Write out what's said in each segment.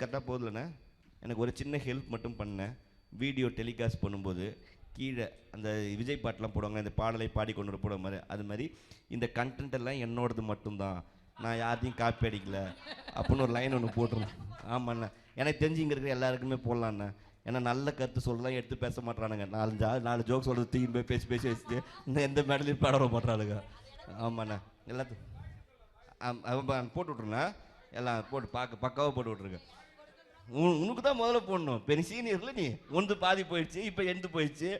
கரெக்டாக போதில்லண்ணே எனக்கு ஒரு சின்ன ஹெல்ப் மட்டும் பண்ணேன் வீடியோ டெலிகாஸ்ட் பண்ணும்போது கீழே அந்த விஜய் பாட்டெலாம் போடுவாங்க இந்த பாடலை பாடி கொண்டு வர போடுற மாதிரி அது மாதிரி இந்த கண்டென்ட் எல்லாம் என்னோடது மட்டும்தான். நான் யாரையும் காப்பி அடிக்கல. அப்படின்னு ஒரு லைன் ஒன்று போட்டுருந்தேன் ஆமாண்ணே. எனக்கு தெரிஞ்சு இங்கே இருக்கிற எல்லாருக்குமே போடலாண்ணே. ஏன்னா நல்ல கருத்து சொல்லலாம் எடுத்து பேச மாட்டானுங்க நாலஞ்சு ஆள் நாலு ஜோக் சொல்கிறது தூக்கி போய் பேசி பேசி வச்சுட்டு இந்த எந்த மேடலையும் பாட மாட்டானுங்க மாட்றானுங்க. ஆமாண்ணே. எல்லாத்துக்கும் போட்டு விட்ருங்க எல்லாம் போட்டு பார்க்க பக்காவாக போட்டு விட்ருங்க உனக்கு தான் முதல்ல போடணும். பெரிய சீனியரில் நீ ஒன்று பாதி போயிடுச்சு இப்போ எண்டு போயிடுச்சு.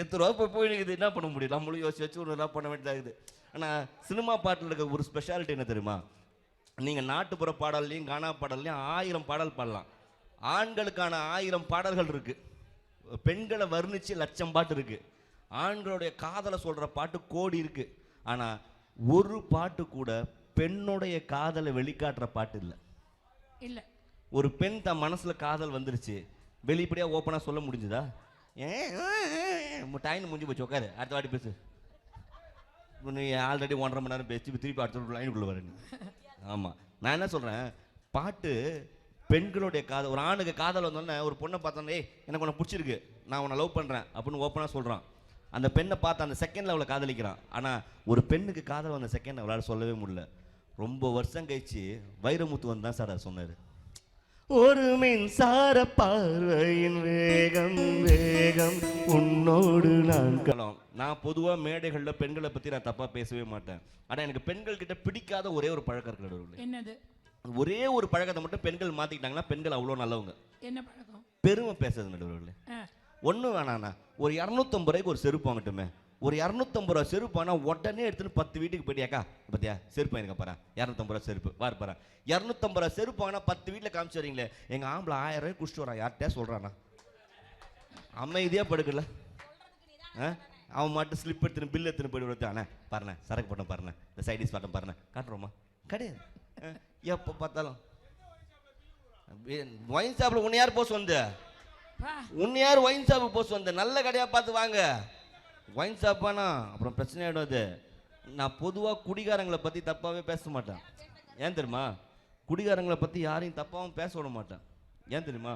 எத்தனை ரூபா போய் போயிடுக்குது. என்ன பண்ண முடியும்? நம்மளும் யோசிச்சு வச்சு ஒரு பண்ண வேண்டியதாகுது. ஆனால் சினிமா பாட்டில் இருக்க ஒரு ஸ்பெஷாலிட்டி என்ன தெரியுமா? நீங்கள் நாட்டுப்புற பாடல்லையும் கானா பாடல்லையும் ஆயிரம் பாடல் பாடலாம். ஆண்களுக்கான ஆயிரம் பாடல்கள் இருக்குது பெண்களை வர்ணிச்சு லட்சம் பாட்டு இருக்குது ஆண்களுடைய காதலை சொல்கிற பாட்டு கோடி இருக்குது ஆனால் ஒரு பாட்டு கூட பெண்ணுடைய காதலை வெளிக்காட்டுற பாட்டு இல்லை. இல்ல. ஒரு பெண் தன் மனசுல காதல் வந்துருச்சு வெளிப்படையா ஓப்பனா சொல்ல முடிஞ்சுதா? ஏன் டைம் முடிஞ்சு போச்சு உட்காரு அடுத்த வாட்டி பேசு. நீ ஆல்ரெடி ஒன்றரை மணி நேரம் பேசி திருப்பி அடுத்த லைனுக்குள்ள வர நீ. ஆமா. நான் என்ன சொல்றேன்? பாட்டு பெண்களுடைய காதல் ஒரு ஆணுக்கு காதல் வந்தோடனே ஒரு பொண்ணை பார்த்தோன்னே "ஏய், எனக்கு உன்னை பிடிச்சிருக்கு. நான் உன்னை லவ் பண்றேன். அப்படின்னு ஓப்பனாக சொல்றான். அந்த பெண்ணை பார்த்து அந்த செகண்ட்ல அவளை காதலிக்கிறான். ஆனா ஒரு பெண்ணுக்கு காதல் வந்த செகண்ட் அவளால சொல்லவே முடியல. ரொம்ப வருஷம் கழிச்சு வைரமுத்து வந்து தான் சார் அதை சொன்னாரு. ஒரு மின்சார பார்வையின் வேகம் வேகம். உன்னோடு நான் கலம் நான் பொதுவாக மேடைகளில் பெண்களை பற்றி நான் தப்பாக பேசவே மாட்டேன். ஆனால் எனக்கு பெண்கள் கிட்ட பிடிக்காத ஒரே ஒரு பழக்கம் இருக்கு நடுவுல. என்னது? ஒரே ஒரு பழக்கத்தை மட்டும் பெண்கள் மாற்றிக்கிட்டாங்கன்னா பெண்கள் அவ்வளோ நல்லவங்க. என்ன பழக்கம்? பெருமை பேசுறது நடுவில் ஆ, ஒன்றும் வேணாண்ணா ஒரு இரநூத்தம்பது ரூபாய்க்கு ஒரு செருப்பு வாங்கட்டுமே. ஒரு இரநூத்தம்பது ரூபா செருப்பு ஆனால் உடனே எடுத்துன்னு பத்து வீட்டுக்கு போயிட்டியாக்கா பார்த்தியா செருப்பு வாங்கிருக்க பாரு இரநூத்தம்பது ரூபா செருப்பு வார் பாரு இரநூத்தம்பது ரூபா செருப்பு வாங்கினா பத்து வீட்டில் காமிச்சு வரீங்களே எங்கள் ஆம்பளை ஆயிரம் ரூபாய் குடிச்சிட்டு வரான். யார்கிட்டயா சொல்கிறானா அமைதியாக படுக்கல. ஆ? அவன் மட்டும் ஸ்லிப் எடுத்துன்னு பில் எடுத்துன்னு போயிட்டு அண்ணா பாருண்ணே சரக்கு பட்டம் பாருண்ணே இந்த சைடிஸ் பட்டம் பாருண்ணே. காட்டுறோமா? கிடையாது. எப்போ பார்த்தாலும். ஒயின் ஷாப்பில் உன்னை யார் போஸ் வந்து உன்னை யார் ஒயின் ஷாப்புக்கு போஸ் வந்து நல்ல கடையாக பார்த்து வாங்க. ஒயின் ஷாப் வேணாம் அப்புறம் பிரச்சனை ஆகிடும் அது. நான் பொதுவாக குடிகாரங்களை பற்றி தப்பாகவே பேச மாட்டேன். ஏன் தெரியுமா? குடிகாரங்களை பற்றி யாரையும் தப்பாகவும் பேச விட மாட்டேன். ஏன் தெரியுமா?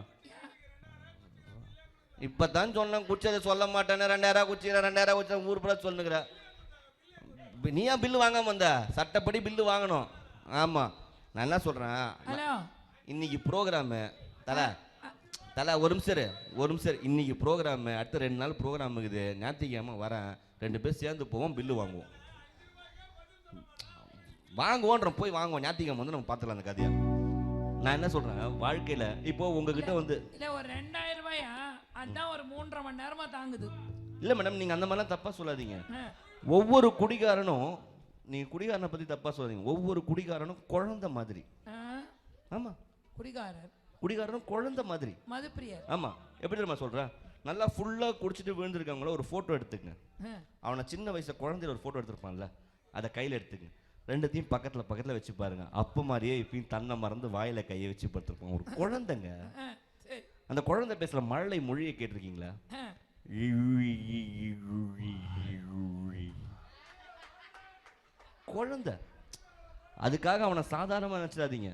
இப்போ தான் சொன்னேன் குச்சதை சொல்ல மாட்டேன்னு ரெண்டாயிரம் குச்சி ரெண்டாயிரம் குச்சி ஊர் பூரா சொல்லுங்கிற. நீ ஏன் பில்லு வாங்காம வந்த? சட்டப்படி பில்லு வாங்கணும். ஆமாம் நான் என்ன சொல்கிறேன் இன்னைக்கு ப்ரோக்ராமு தலை தலை ஒரு நிமிஷம் ஒரு நிமிஷம். இன்னைக்கு ப்ரோக்ராமு அடுத்த ரெண்டு நாள் ப்ரோக்ராம் இருக்குது. ஞாயிற்றுக்கிழமை வரேன். ரெண்டு பேர் சேர்ந்து போவோம் பில்லு வாங்குவோம். வாங்குவோன்றோம் போய் வாங்குவோம். ஞாயிற்றுக்கிழமை வந்து நம்ம பார்த்துக்கலாம் அந்த கதையை. நான் என்ன சொல்கிறேன் வாழ்க்கையில் இப்போ உங்ககிட்ட வந்து இல்ல ஒரு ரெண்டாயிரம் ரூபாயா? அதான் ஒரு மூன்றரை மணி நேரமா தாங்குது. இல்லை மேடம் நீங்கள் அந்த மாதிரிலாம் தப்பாக சொல்லாதீங்க. ஒவ்வொரு குடிகாரனும் நீங்கள் குடிகாரனை பற்றி தப்பாக சொல்லாதீங்க. ஒவ்வொரு குடிகாரனும் குழந்தை மாதிரி. ஆமாம் குடிகாரர். குடிகாரனும் குழந்தை மாதிரி. மதுப்பிரியர். ஆமாம் எப்படி தெரியுமா சொல்கிறேன் நல்லா ஃபுல்லாக குடிச்சிட்டு விழுந்திருக்காங்களோ ஒரு ஃபோட்டோ எடுத்துக்கங்க. அவனை சின்ன வயசுல குழந்தையில ஒரு ஃபோட்டோ எடுத்திருப்பான்ல அதை கையில் எடுத்துக்கங்க. ரெண்டுத்தையும் பக்கத்தில் பக்கத்தில் வச்சு பாருங்க. அப்போ மாதிரியே இப்பயும் தன்னை மறந்து வாயில கையை வச்சு படுத்திருப்பான். ஒரு குழந்தைங்க. அந்த குழந்தை பேசுகிற மழலை மொழியை கேட்டிருக்கீங்களா? குழந்தை. அதுக்காக அவனை சாதாரணமாக நினச்சிடாதீங்க.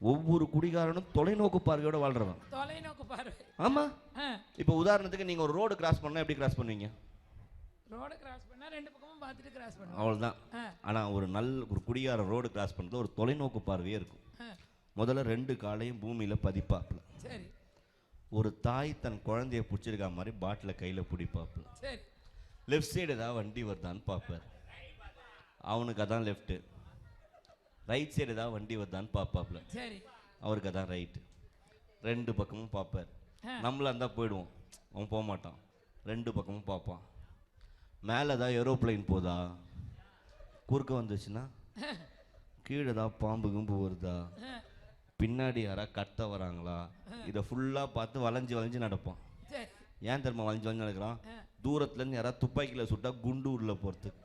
ஒவ்வொரு குடிகாரனும் தொலைநோக்கு பார்வையோட வாழ்றவன். தொலைநோக்கு பார்வை. ஆமா. இப்போ உதாரணத்துக்கு நீங்க ஒரு ரோடு கிராஸ் பண்ணா எப்படி கிராஸ் பண்ணுவீங்க? ரோட கிராஸ் பண்ணா ரெண்டு பக்கமும் பார்த்துட்டு கிராஸ் பண்ணுவோம் அவ்வளவுதான். ஆனா ஒரு நல்ல ஒரு குடிகார ரோடு கிராஸ் பண்ணுறது ஒரு தொலைநோக்கு பார்வையே இருக்கும். முதல்ல ரெண்டு காலையும் பூமியில பதிப்பாப்புல. சரி. ஒரு தாய் தன் குழந்தைய பிடிச்சிருக்கா மாதிரி பாட்டில கையில பிடிப்பாப்புல. சரி. லெஃப்ட் சைடு ஏதாவது வண்டி வருதான்னு பார்ப்பார் அவனுக்கு அதான் லெஃப்ட்டு ரைட் சைடு ஏதாவது வண்டி வருதான்னு பார்ப்பாப்புல சரி. அவருக்கு அதான் ரைட்டு ரெண்டு பக்கமும் பார்ப்பார் ஆ. நம்மளா இருந்தால் போயிடுவோம். அவன் போக மாட்டான். ரெண்டு பக்கமும் பார்ப்பான் மேலே ஏதாவது ஏரோப்ளைன் போதா? குறுக்க வந்துச்சுன்னா? கீழே ஏதாவது பாம்பு கும்பு வருதா? பின்னாடி யாரா கத்த வராங்களா? இதை ஃபுல்லாக பார்த்து வளைஞ்சு வளைஞ்சு நடப்பான். ஏன் தெரியுமா வளைஞ்சு வளைஞ்சு நடக்கிறான். தூரத்துலேருந்து யாராவது துப்பாக்கியில் சுட்டா குண்டு உள்ள போகிறதுக்கு